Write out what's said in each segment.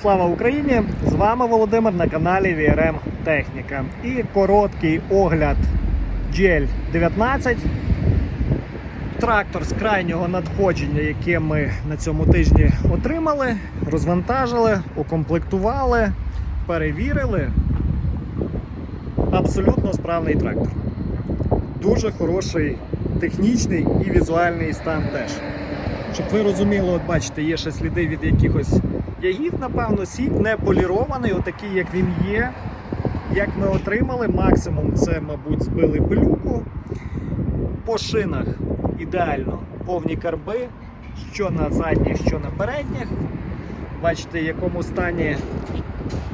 Слава Україні! З вами Володимир на каналі VRM Техніка. І короткий огляд GL 19. Трактор з крайнього надходження, яке ми на цьому тижні отримали, розвантажили, укомплектували, перевірили. Абсолютно справний трактор. Дуже хороший технічний і візуальний стан теж. Щоб ви розуміли, от бачите, є ще сліди від якихось ягід, напевно, сік не полірований, отакий, як він є. Як ми отримали, максимум це, мабуть, збили пилюку. По шинах ідеально повні карби, що на задніх, що на передніх. Бачите, в якому стані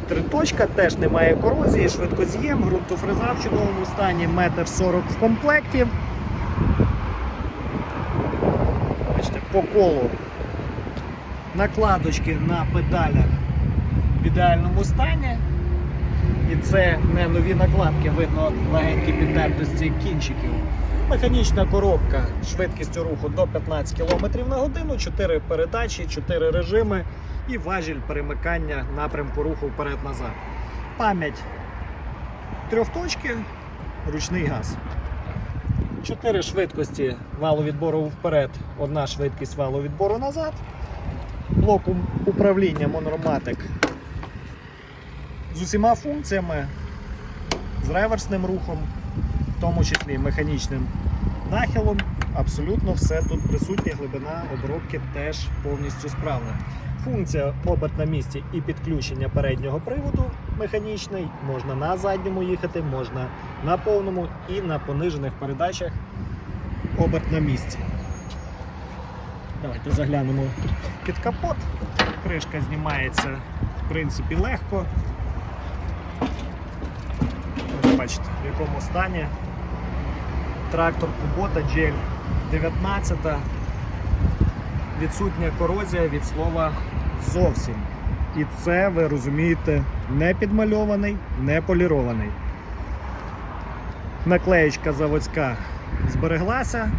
триточка, теж немає корозії, швидкоз'єм, ґрунтофреза в чудовому стані, метр 40 в комплекті. По колу накладочки на педалях в ідеальному стані. І це не нові накладки, видно легенькі підтертості кінчиків. Механічна коробка швидкістю руху до 15 км на годину, 4 передачі, 4 режими і важіль перемикання напрямку руху вперед-назад. Пам'ять трьохточки, ручний газ. Чотири швидкості валу відбору вперед, одна швидкість валу відбору назад. Блок управління Monoromatic з усіма функціями, з реверсним рухом, в тому числі механічним нахилом. Абсолютно все тут присутнє, глибина обробки теж повністю справна. Функція оберт на місці і підключення переднього приводу механічний. Можна на задньому їхати, можна на повному і на понижених передачах оберт на місці. Давайте заглянемо під капот. Кришка знімається в принципі легко. Бачите, в якому стані трактор Кубота GL 19. Відсутня корозія від слова зовсім. І це, ви розумієте, не підмальований, не полірований. Наклеєчка заводська збереглася.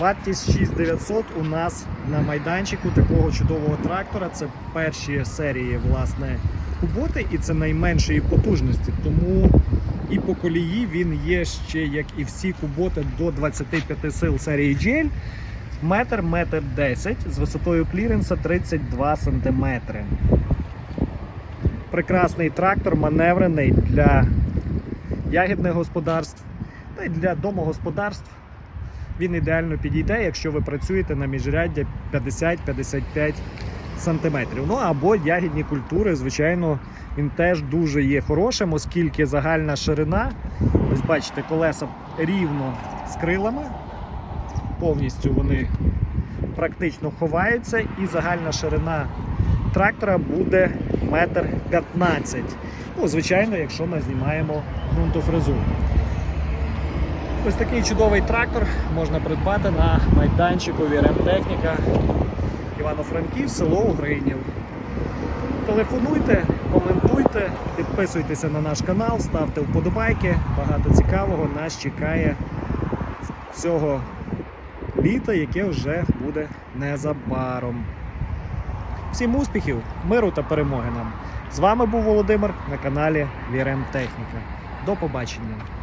Вартість 6900 у нас на майданчику такого чудового трактора. Це перші серії власне куботи і це найменшої потужності. Тому і по колії він є ще, як і всі куботи, до 25 сил серії GL. Метр, метр 10 з висотою кліренса 32 см. Прекрасний трактор, маневрений для ягідних господарств та й для домогосподарств. Він ідеально підійде, якщо ви працюєте на міжряддя 50-55 см. Ну або ягідні культури, звичайно, він теж дуже є хорошим, оскільки загальна ширина, ось бачите, колеса рівно з крилами, повністю вони практично ховаються, і загальна ширина трактора буде метр 15 Ну, звичайно, якщо ми знімаємо ґрунтофрезу. Ось такий чудовий трактор можна придбати на майданчику VRM Техніка Івано-Франків, село Угринів. Телефонуйте, коментуйте, підписуйтеся на наш канал, ставте вподобайки. Багато цікавого нас чекає цього літа, яке вже буде незабаром. Всім успіхів, миру та перемоги нам! З вами був Володимир на каналі VRM Техніка. До побачення!